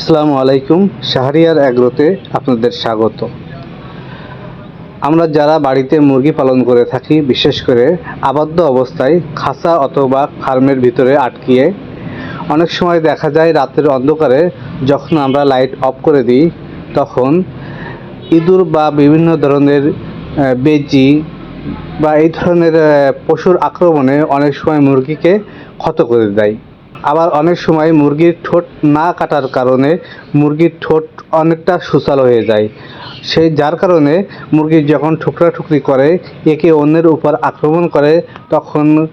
আসসালামু আলাইকুম, শাহরিয়ার অ্যাগ্রোতে আপনাদের স্বাগত। আমরা যারা বাড়িতে মুরগি পালন করে থাকি, বিশেষ করে আবদ্ধ অবস্থায় খাঁচা অথবা ফার্মের ভিতরে আটকিয়ে, অনেক সময় দেখা যায় রাতের অন্ধকারে যখন আমরা লাইট অফ করে দিই, তখন ইঁদুর বা বিভিন্ন ধরনের বেজি বা এই ধরনের পশুর আক্রমণে অনেক সময় মুরগিকে ক্ষত করে দেয়। আবার অনেক সময় মুরগির ঠোঁট না কাটার কারণে মুরগির ঠোঁট অনেকটা সুচালো হয়ে যায়। সেই যার কারণে মুরগি যখন ঠুকরা ঠুকরি করে, একে অন্যের উপর আক্রমণ করে, তখন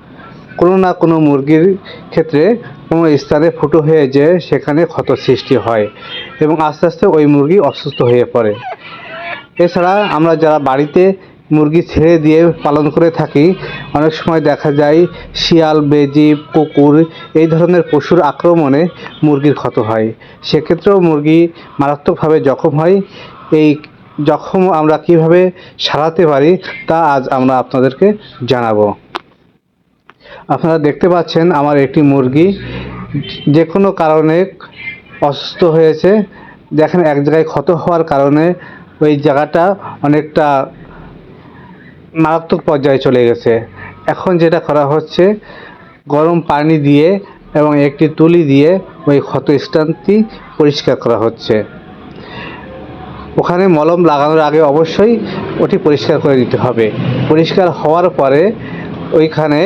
কোনো না কোনো মুরগির ক্ষেত্রে কোনো স্থানে ফুটো হয়ে যে সেখানে ক্ষত সৃষ্টি হয় এবং আস্তে আস্তে ওই মুরগি অসুস্থ হয়ে পড়ে। এছাড়া আমরা যারা বাড়িতে মুরগি ছেড়ে দিয়ে পালন করে থাকি। অনেক সময় দেখা যায় শিয়াল, বেজি, কুকুর এই ধরনের পশুর আক্রমণে মুরগির ক্ষত হয়। সেক্ষেত্রেও মুরগি মারাত্মকভাবে জখম হয়। এই জখম আমরা কীভাবে সারাতে পারি তা আজ আমরা আপনাদেরকে জানাব। আপনারা দেখতে পাচ্ছেন আমার একটি মুরগি। যে কোনো কারণে অসুস্থ হয়েছে। দেখেন, এক জায়গায় ক্ষত হওয়ার কারণে ওই জায়গাটা অনেকটা মারাত্মক পর্যায়ে চলে গেছে। এখন যেটা করা হচ্ছে, গরম পানি দিয়ে এবং একটি তুলি দিয়ে ওই ক্ষত স্থানটি পরিষ্কার করা হচ্ছে। ওখানে মলম লাগানোর আগে অবশ্যই ওটি পরিষ্কার করে দিতে হবে। পরিষ্কার হওয়ার পরে ওইখানে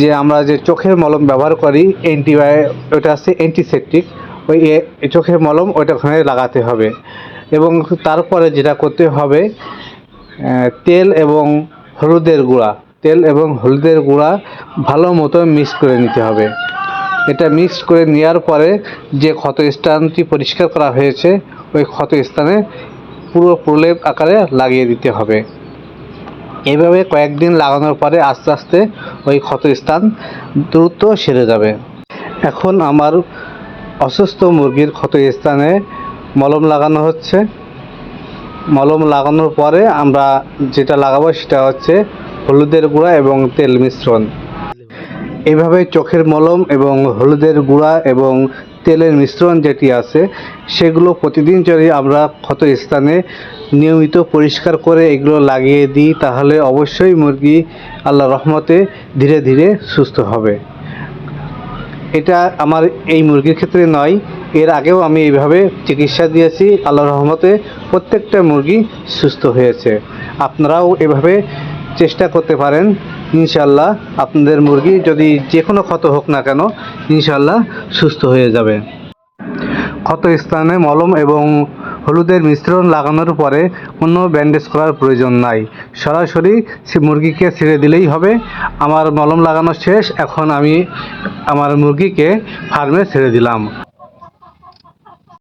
যে আমরা যে চোখের মলম ব্যবহার করি অ্যান্টিবায়ো ওটা আছে অ্যান্টিসেপটিক ওই চোখের মলম ওইটা ওখানে লাগাতে হবে। এবং তারপরে যেটা করতে হবে তেল এবং হলুদের গুঁড়া। তেল এবং হলুদের গুঁড়া ভালো মতো মিক্স করে নিতে হবে। এটা মিক্স করে নেওয়ার পরে যে ক্ষত স্থানটি পরিষ্কার করা হয়েছে, ওই ক্ষত স্থানে পুরো প্রলেপ আকারে লাগিয়ে দিতে হবে। এভাবে কয়েকদিন লাগানোর পরে আস্তে আস্তে ওই ক্ষত স্থান দ্রুত সেরে যাবে। এখন আমার অসুস্থ মুরগির ক্ষত স্থানে মলম লাগানো হচ্ছে। মলম লাগানোর পরে আমরা যেটা লাগাবো সেটা হচ্ছে হলুদের গুঁড়া এবং তেল মিশ্রণ। এইভাবে চোখের মলম এবং হলুদের গুঁড়া এবং তেলের মিশ্রণ যেটি আছে, সেগুলো প্রতিদিন যদি আমরা ক্ষত স্থানে নিয়মিত পরিষ্কার করে এগুলো লাগিয়ে দিই, তাহলে অবশ্যই মুরগি আল্লাহ রহমতে ধীরে ধীরে সুস্থ হবে। এটা আমার এই মুরগির ক্ষেত্রে নয় এর আগেও আমি এইভাবে চিকিৎসা দিয়েছি আল্লাহ রহমতে প্রত্যেকটা মুরগি সুস্থ হয়েছে। আপনারাও এভাবে চেষ্টা করতে পারেন ইনশাল্লাহ আপনাদের মুরগি যদি যে কোনো ক্ষত হোক না কেন ইনশাল্লাহ সুস্থ হয়ে যাবে। ক্ষত স্থানে মলম এবং হলুদের মিশ্রণ লাগানোর পরে কোনো ব্যান্ডেজ করার প্রয়োজন নাই। সরাসরি সে মুরগিকে ছেড়ে দিলেই হবে। আমার মলম লাগানো শেষ, এখন আমি আমার মুরগিকে ফার্মে ছেড়ে দিলাম।